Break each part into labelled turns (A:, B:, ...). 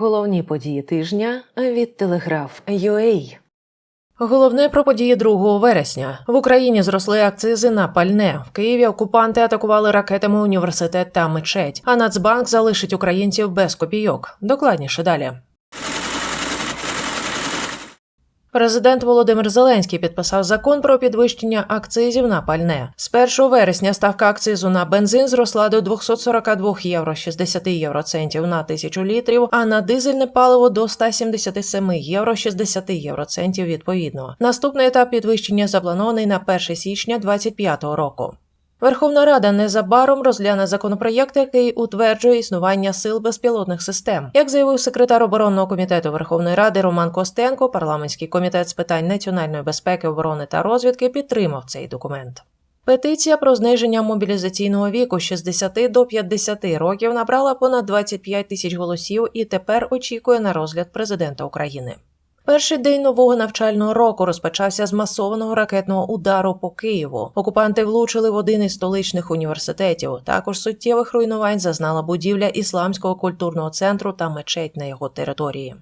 A: Головні події тижня від Телеграф UA.
B: Головне про події 2 вересня. В Україні зросли акцизи на пальне. В Києві окупанти атакували ракетами університет та мечеть. А Нацбанк залишить українців без копійок. Докладніше далі. Президент Володимир Зеленський підписав закон про підвищення акцизів на пальне. З 1 вересня ставка акцизу на бензин зросла до 242 євро 60 євроцентів на тисячу літрів, а на дизельне паливо до 177 євро 60 євроцентів відповідно. Наступний етап підвищення запланований на 1 січня 2025 року. Верховна Рада незабаром розгляне законопроєкт, який утверджує існування сил безпілотних систем. Як заявив секретар оборонного комітету Верховної Ради Роман Костенко, парламентський комітет з питань національної безпеки, оборони та розвідки підтримав цей документ. Петиція про зниження мобілізаційного віку з 60 до 50 років набрала понад 25 тисяч голосів і тепер очікує на розгляд президента України. Перший день нового навчального року розпочався з масованого ракетного удару по Києву. Окупанти влучили в один із столичних університетів. Також суттєвих руйнувань зазнала будівля ісламського культурного центру та мечеть на його території.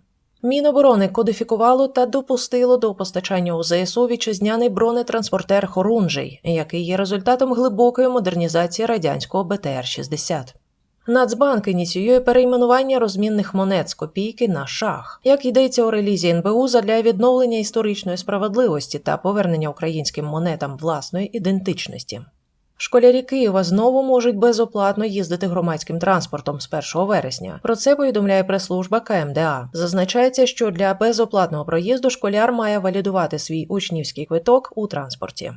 B: Міноборони кодифікувало та допустило до постачання у ЗСУ вітчизняний бронетранспортер Хорунжий, який є результатом глибокої модернізації радянського БТР-60. Нацбанк ініціює перейменування розмінних монет з копійки на шах. Як йдеться у релізі НБУ задля відновлення історичної справедливості та повернення українським монетам власної ідентичності. Школярі Києва знову можуть безоплатно їздити громадським транспортом з 1 вересня. Про це повідомляє прес-служба КМДА. Зазначається, що для безоплатного проїзду школяр має валідувати свій учнівський квиток у транспорті.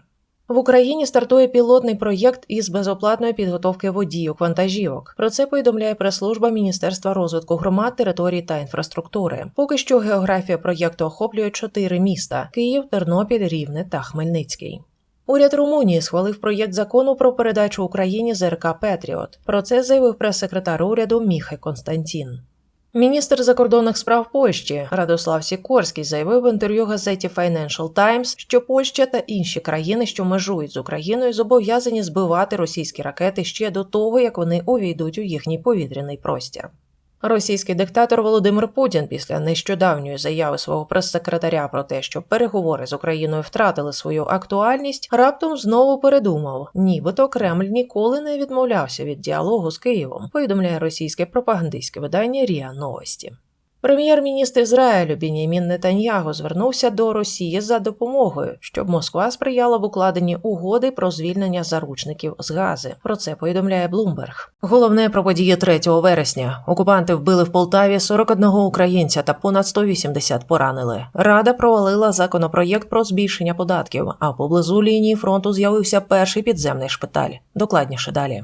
B: В Україні стартує пілотний проєкт із безоплатної підготовки водійок вантажівок. Про це повідомляє прес-служба Міністерства розвитку громад, територій та інфраструктури. Поки що географія проєкту охоплює чотири міста: Київ, Тернопіль, Рівне та Хмельницький. Уряд Румунії схвалив проєкт закону про передачу Україні ЗРК Петріот. Про це заявив прес-секретар уряду Міхай Константін. Міністр закордонних справ Польщі Радослав Сікорський заявив в інтерв'ю газеті Financial Times, що Польща та інші країни, що межують з Україною, зобов'язані збивати російські ракети ще до того, як вони увійдуть у їхній повітряний простір. Російський диктатор Володимир Путін після нещодавньої заяви свого прес-секретаря про те, що переговори з Україною втратили свою актуальність, раптом знову передумав, нібито Кремль ніколи не відмовлявся від діалогу з Києвом. Повідомляє російське пропагандистське видання Ріа Новості. Прем'єр-міністр Ізраїлю Бінімін Нетаньяго звернувся до Росії за допомогою, щоб Москва сприяла в укладенні угоди про звільнення заручників з Гази. Про це повідомляє Блумберг. Головне про події 3 вересня. Окупанти вбили в Полтаві 41 українця та понад 180 поранили. Рада провалила законопроєкт про збільшення податків. А поблизу лінії фронту з'явився перший підземний шпиталь. Докладніше далі.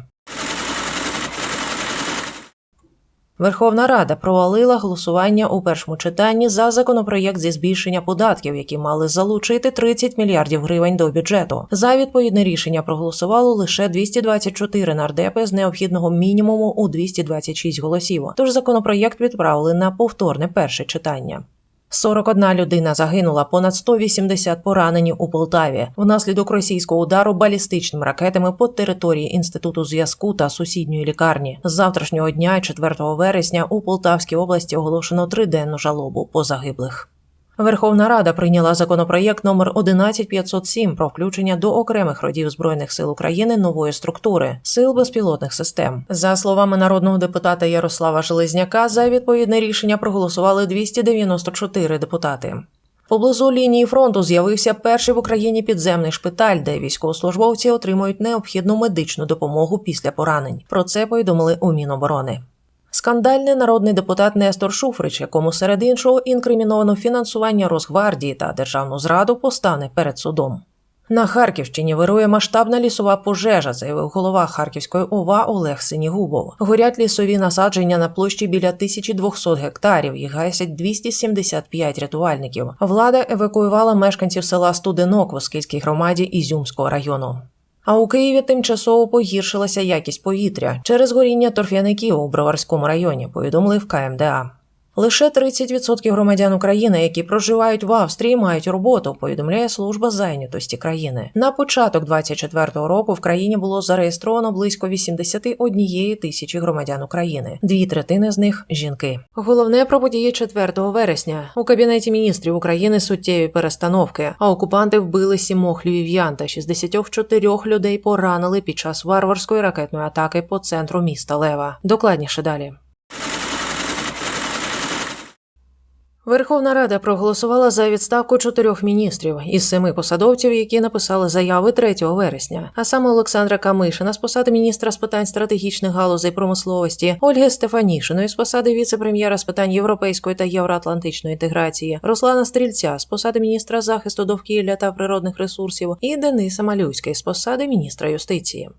B: Верховна Рада провалила голосування у першому читанні за законопроєкт зі збільшення податків, які мали залучити 30 мільярдів гривень до бюджету. За відповідне рішення проголосувало лише 224 нардепи з необхідного мінімуму у 226 голосів. Тож законопроєкт відправили на повторне перше читання. 41 людина загинула, понад 180 поранені у Полтаві внаслідок російського удару балістичними ракетами по території інституту зв'язку та сусідньої лікарні. З завтрашнього дня, 4 вересня, у Полтавській області оголошено триденну жалобу по загиблих. Верховна Рада прийняла законопроєкт номер 11507 про включення до окремих родів збройних сил України нової структури сил безпілотних систем. За словами народного депутата Ярослава Железняка, за відповідне рішення проголосували 294 депутати. Поблизу лінії фронту з'явився перший в Україні підземний шпиталь, де військовослужбовці отримують необхідну медичну допомогу після поранень. Про це повідомили у Міноборони. Скандальний народний депутат Нестор Шуфрич, якому серед іншого інкриміновано фінансування Росгвардії та державну зраду, постане перед судом. На Харківщині вирує масштабна лісова пожежа, заявив голова Харківської ОВА Олег Синігубов. Горять лісові насадження на площі біля 1200 гектарів. Їх гасять 275 рятувальників. Влада евакуювала мешканців села Студенок в Оскільській громаді Ізюмського району. А у Києві тимчасово погіршилася якість повітря через горіння торф'яників у Броварському районі. Повідомили в КМДА. Лише 30% громадян України, які проживають в Австрії, мають роботу. Повідомляє служба зайнятості країни. На початок 2024 року в країні було зареєстровано близько 81 тисячі громадян України. Дві третини з них жінки. Головне про події 4 вересня у кабінеті міністрів України суттєві перестановки. А окупанти вбили сімох львів'ян та 64 людей поранили під час варварської ракетної атаки по центру міста Лева. Докладніше далі. Верховна Рада проголосувала за відставку чотирьох міністрів із семи посадовців, які написали заяви 3 вересня. А саме Олександра Камишина з посади міністра з питань стратегічних галузей промисловості, Ольги Стефанішиної з посади віце-прем'єра з питань європейської та євроатлантичної інтеграції, Руслана Стрільця з посади міністра захисту довкілля та природних ресурсів і Дениса Малюський з посади міністра юстиції.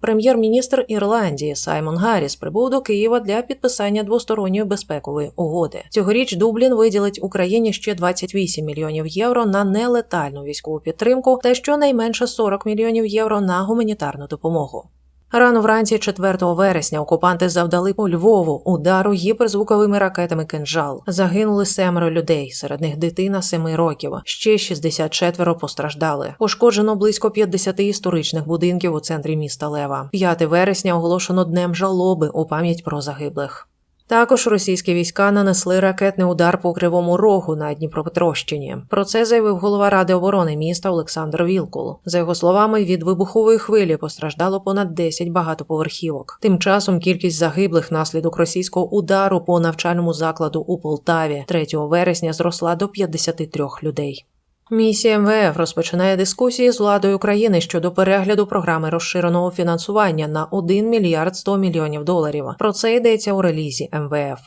B: Прем'єр-міністр Ірландії Саймон Гарріс прибув до Києва для підписання двосторонньої безпекової угоди. Цьогоріч Дублін виділить Україні ще 28 мільйонів євро на нелетальну військову підтримку та щонайменше 40 мільйонів євро на гуманітарну допомогу. Рано вранці 4 вересня окупанти завдали по Львову удару гіперзвуковими ракетами кинжал. Загинули семеро людей, серед них дитина 7 років. Ще 64 постраждали. Пошкоджено близько 50 історичних будинків у центрі міста Лева. 5 вересня оголошено днем жалоби у пам'ять про загиблих. Також російські війська нанесли ракетний удар по кривому рогу на Дніпропетровщині. Про це заявив голова ради оборони міста Олександр Вілкул. За його словами, від вибухової хвилі постраждало понад 10 багатоповерхівок. Тим часом кількість загиблих внаслідок російського удару по навчальному закладу у Полтаві 3 вересня зросла до 53 людей. Місія МВФ розпочинає дискусії з владою України щодо перегляду програми розширеного фінансування на 1 мільярд 100 мільйонів доларів. Про це йдеться у релізі МВФ.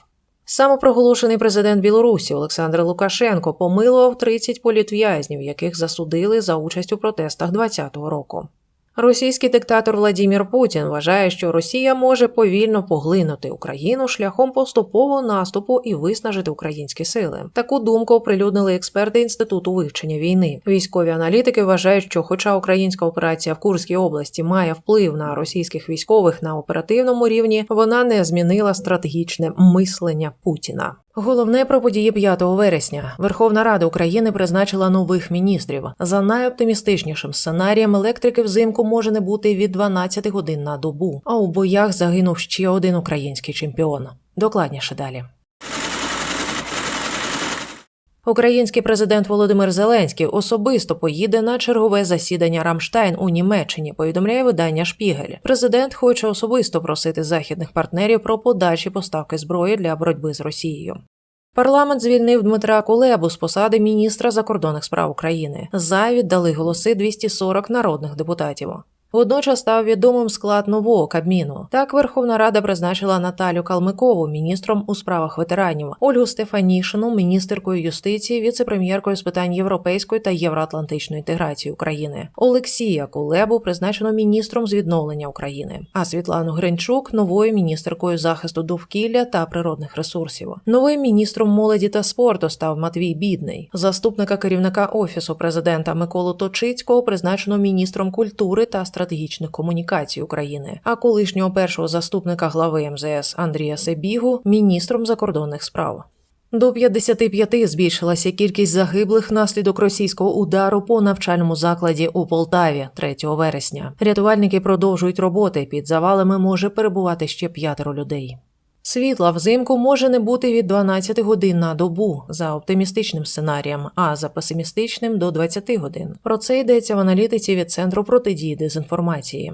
B: Самопроголошений президент Білорусі Олександр Лукашенко помилував 30 політв'язнів, яких засудили за участь у протестах 2020 року. Російський диктатор Владімір Путін вважає, що Росія може повільно поглинути Україну шляхом поступового наступу і виснажити українські сили. Таку думку оприлюднили експерти інституту вивчення війни. Військові аналітики вважають, що, хоча українська операція в Курській області має вплив на російських військових на оперативному рівні, вона не змінила стратегічне мислення Путіна. Головне про події 5 вересня. Верховна Рада України призначила нових міністрів. За найоптимістичнішим сценарієм електрики взимку може не бути від 12 годин на добу. А у боях загинув ще один український чемпіон. Докладніше далі. Український президент Володимир Зеленський особисто поїде на чергове засідання Рамштайн у Німеччині. Повідомляє видання Шпігель. Президент хоче особисто просити західних партнерів про подальші поставки зброї для боротьби з Росією. Парламент звільнив Дмитра Кулебу з посади міністра закордонних справ України. За віддали голоси 240 народних депутатів. Водночас став відомим склад нового Кабміну. Так Верховна Рада призначила Наталю Калмикову міністром у справах ветеранів, Ольгу Стефанішину, міністеркою юстиції, віце-прем'єркою з питань європейської та євроатлантичної інтеграції України. Олексія Кулебу призначено міністром з відновлення України, а Світлану Гринчук новою міністеркою захисту довкілля та природних ресурсів. Новим міністром молоді та спорту став Матвій Бідний. Заступника керівника офісу президента Миколу Точицького призначено міністром культури та стратегічних комунікацій України, а колишнього першого заступника глави МЗС Андрія Себігу міністром закордонних справ. До 55 збільшилася кількість загиблих внаслідок російського удару по навчальному закладі у Полтаві 3 вересня. Рятувальники продовжують роботи. Під завалами може перебувати ще п'ятеро людей. Світла взимку може не бути від 12 годин на добу за оптимістичним сценарієм, а за песимістичним до 20 годин. Про це йдеться в аналітиці від центру протидії дезінформації.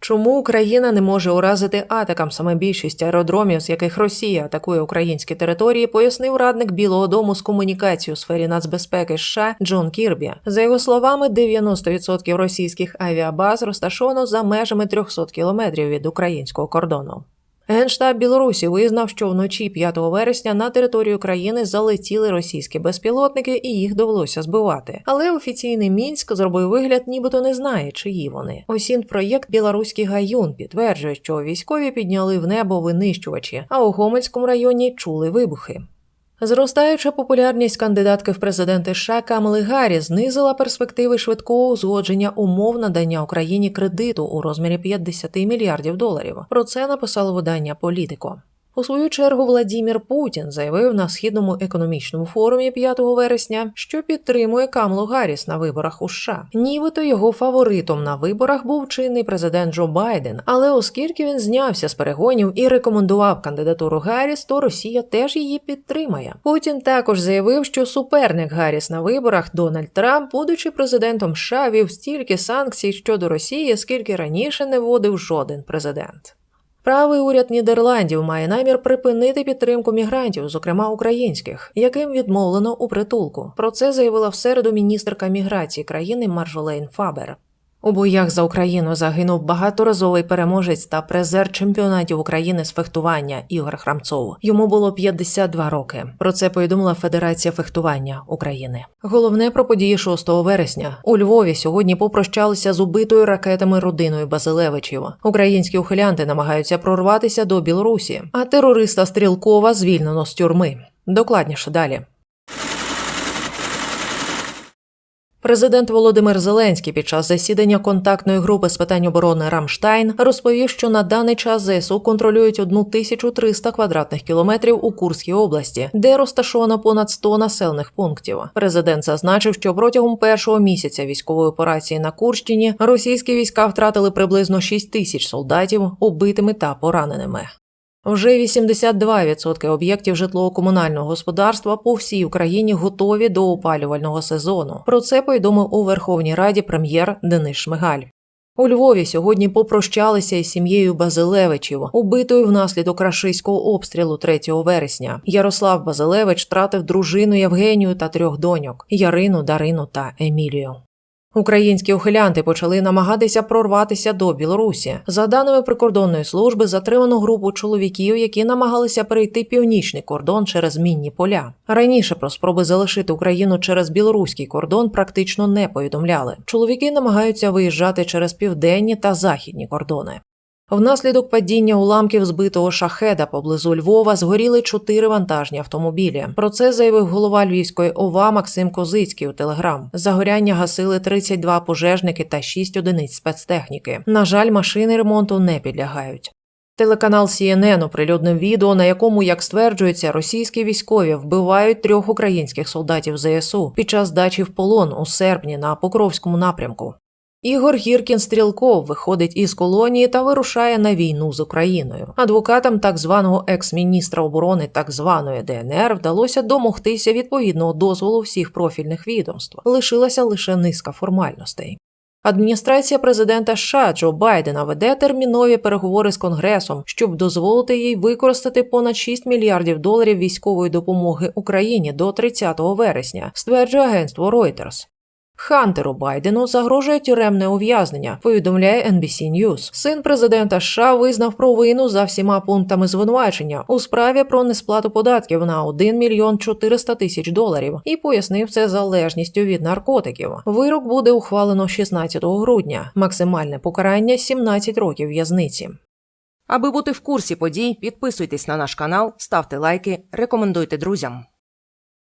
B: Чому Україна не може уразити атакам саме більшість аеродромів, з яких Росія атакує українські території, пояснив радник Білого Дому з комунікації у сфері нацбезпеки США Джон Кірбі. За його словами, 90% російських авіабаз розташовано за межами 300 кілометрів від українського кордону. Генштаб Білорусі визнав, що вночі 5 вересня на територію країни залетіли російські безпілотники, і їх довелося збивати. Але офіційний мінськ зробив вигляд, нібито не знає, чиї вони. Осін проєкт Білоруський гаюн підтверджує, що військові підняли в небо винищувачі, а у Гомельському районі чули вибухи. Зростаюча популярність кандидатки в президенти США Камали Гаррі знизила перспективи швидкого узгодження умов надання Україні кредиту у розмірі 50 мільярдів доларів. Про це написало видання Політико. У свою чергу Владімір Путін заявив на східному економічному форумі 5 вересня, що підтримує Камлу Гарріс на виборах у США. Нібито його фаворитом на виборах був чинний президент Джо Байден. Але оскільки він знявся з перегонів і рекомендував кандидатуру Гарріс, то Росія теж її підтримає. Путін також заявив, що суперник Гарріс на виборах Дональд Трамп, будучи президентом США, вів стільки санкцій щодо Росії, скільки раніше не вводив жоден президент. Правий уряд Нідерландів має намір припинити підтримку мігрантів, зокрема українських, яким відмовлено у притулку. Про це заявила в середу міністерка міграції країни Маржолейн Фабер. У боях за Україну загинув багаторазовий переможець та призер чемпіонатів України з фехтування Ігор Храмцов. Йому було 52 роки. Про це повідомила Федерація фехтування України. Головне про події 6 вересня у Львові сьогодні попрощалися з убитою ракетами родиною Базилевичів. Українські ухилянти намагаються прорватися до Білорусі, а терориста Стрілкова звільнено з тюрми. Докладніше далі. Президент Володимир Зеленський під час засідання контактної групи з питань оборони Рамштайн розповів, що на даний час ЗСУ контролюють 1300 квадратних кілометрів у Курській області, де розташовано понад 100 населених пунктів. Президент зазначив, що протягом першого місяця військової операції на Курщині російські війська втратили приблизно 6 тисяч солдатів убитими та пораненими. Вже 82% об'єктів житлово-комунального господарства по всій Україні готові до опалювального сезону. Про це повідомив у Верховній Раді прем'єр Денис Шмигаль. У Львові сьогодні попрощалися із сім'єю Базилевичів, убитою внаслідок рашистського обстрілу 3 вересня. Ярослав Базилевич втратив дружину Євгенію та трьох доньок Ярину, Дарину та Емілію. Українські ухилянти почали намагатися прорватися до Білорусі. За даними прикордонної служби, затримано групу чоловіків, які намагалися перейти північний кордон через мінні поля. Раніше про спроби залишити Україну через білоруський кордон практично не повідомляли. Чоловіки намагаються виїжджати через південні та західні кордони. Внаслідок падіння уламків збитого шахеда поблизу Львова згоріли чотири вантажні автомобілі. Про це заявив голова Львівської ОВА Максим Козицький у Телеграм. Загоряння гасили 32 пожежники та 6 одиниць спецтехніки. На жаль, машини ремонту не підлягають. Телеканал CNN оприлюднив відео, на якому, як стверджується, російські військові вбивають трьох українських солдатів ЗСУ під час дачі в полон у серпні на Покровському напрямку. Ігор Гіркін Стрілков виходить із колонії та вирушає на війну з Україною. Адвокатам так званого екс-міністра оборони так званої ДНР вдалося домогтися відповідного дозволу всіх профільних відомств. Лишилася лише низка формальностей. Адміністрація президента США Джо Байдена веде термінові переговори з Конгресом, щоб дозволити їй використати понад 6 мільярдів доларів військової допомоги Україні до 30 вересня, стверджує агентство Reuters. Хантеру Байдену загрожує тюремне ув'язнення, повідомляє NBC News. Син президента США визнав провину за всіма пунктами звинувачення у справі про несплату податків на 1 мільйон 400 тисяч доларів і пояснив це залежністю від наркотиків. Вирок буде ухвалено 16 грудня. Максимальне покарання 17 років в'язниці.
C: Аби бути в курсі подій, підписуйтесь на наш канал, ставте лайки, рекомендуйте друзям.